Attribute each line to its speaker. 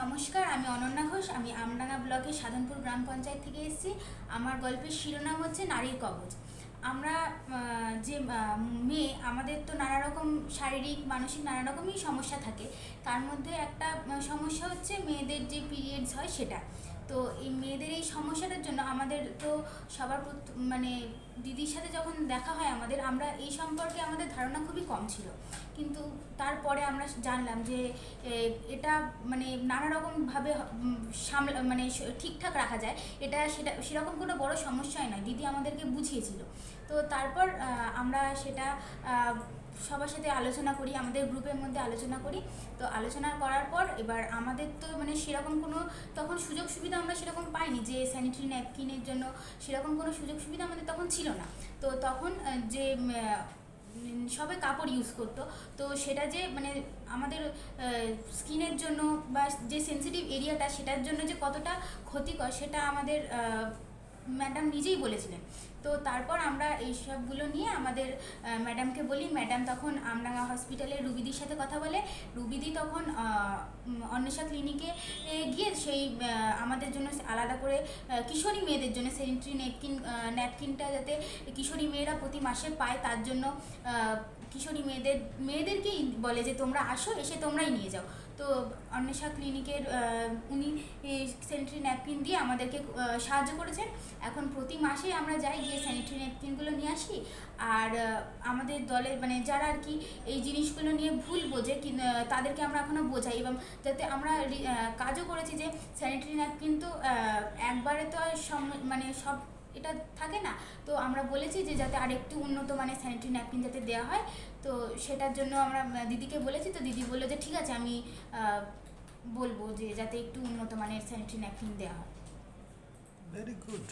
Speaker 1: নমস্কার, আমি অনন্যা ঘোষ, আমি আমডাঙ্গা ব্লকের সাধনপুর গ্রাম পঞ্চায়েত থেকে এসেছি। আমার গল্পের শিরোনাম হচ্ছে নারীর কবচ। আমরা যে মেয়ে, আমাদের তো নানা রকম শারীরিক, মানসিক নানা রকমই সমস্যা থাকে। তার মধ্যে একটা সমস্যা হচ্ছে মেয়েদের যে পিরিয়ডস হয় সেটা। তো এই মেয়েদের এই সমস্যাটার জন্য আমাদের তো সবার মানে দিদির সাথে যখন দেখা হয় আমাদের, আমরা এই সম্পর্কে আমাদের ধারণা খুবই কম ছিল। কিন্তু তারপরে আমরা জানলাম যে এটা মানে নানা রকমভাবে সামলা মানে ঠিকঠাক রাখা যায়। এটা সেটা, সেরকম কোনো বড় সমস্যাই নয়। দিদি আমাদেরকে বুঝিয়েছিল। তো তারপর আমরা সেটা সবার সাথে আলোচনা করি, আমাদের গ্রুপের মধ্যে আলোচনা করি। তো আলোচনা করার পর এবার আমাদের তো মানে সেরকম কোনো, তখন সুযোগ সুবিধা আমরা সেরকম পাইনি যে স্যানিটারি ন্যাপকিনের জন্য সেরকম কোনো সুযোগ সুবিধা আমাদের তখন ছিল না। তো তখন যে সবাই কাপড় ইউজ করতো। তো সেটা যে মানে আমাদের স্কিনের জন্য বা যে সেনসিটিভ এরিয়াটা সেটার জন্য যে কতটা ক্ষতিকর, সেটা আমাদের ম্যাডাম নিজেই বলেছিলেন। তো তারপর আমরা এই সবগুলো নিয়ে আমাদের ম্যাডামকে বলি, ম্যাডাম তখন আমডাঙ্গা হসপিটালে রুবিদির সাথে কথা বলে। রুবিদি তখন অন্বেষা ক্লিনিকে গিয়ে সেই আমাদের জন্য আলাদা করে কিশোরী মেয়েদের জন্য স্যানিটারি ন্যাপকিন ন্যাপকিনটা যাতে কিশোরী মেয়েরা প্রতি মাসে পায়, তার জন্য কিশোরী মেয়েদের, মেয়েদেরকেই বলে যে তোমরা আসো, এসে তোমরাই নিয়ে যাও। তো অন্বেষা ক্লিনিকের উনি স্যানিটারি ন্যাপকিন দিয়ে আমাদেরকে সাহায্য করেছেন। এখন প্রতি মাসে আমরা যাই গিয়ে স্যানিটারি ন্যাপকিনগুলো নিয়ে আসি। আর আমাদের দলের মানে যারা আর কি এই জিনিসগুলো নিয়ে ভুল বোঝে তাদেরকে আমরা এখনও বোঝাই এবং যাতে আমরা কাজও করেছি যে স্যানিটারি ন্যাপকিন তো একবারে তো সম- মানে সব এটা থাকে না তো আমরা বলেছি যে যাতে আরেকটু উন্নত মানের স্যানিটারি ন্যাপকিন যাতে দেওয়া হয়, তো সেটার জন্য আমরা দিদিকে বলেছি, তো দিদি বলল যে ঠিক আছে, আমি বলব যে যাতে একটু উন্নত মানের স্যানিটারি ন্যাপকিন দেওয়া হয়
Speaker 2: ভেরি good.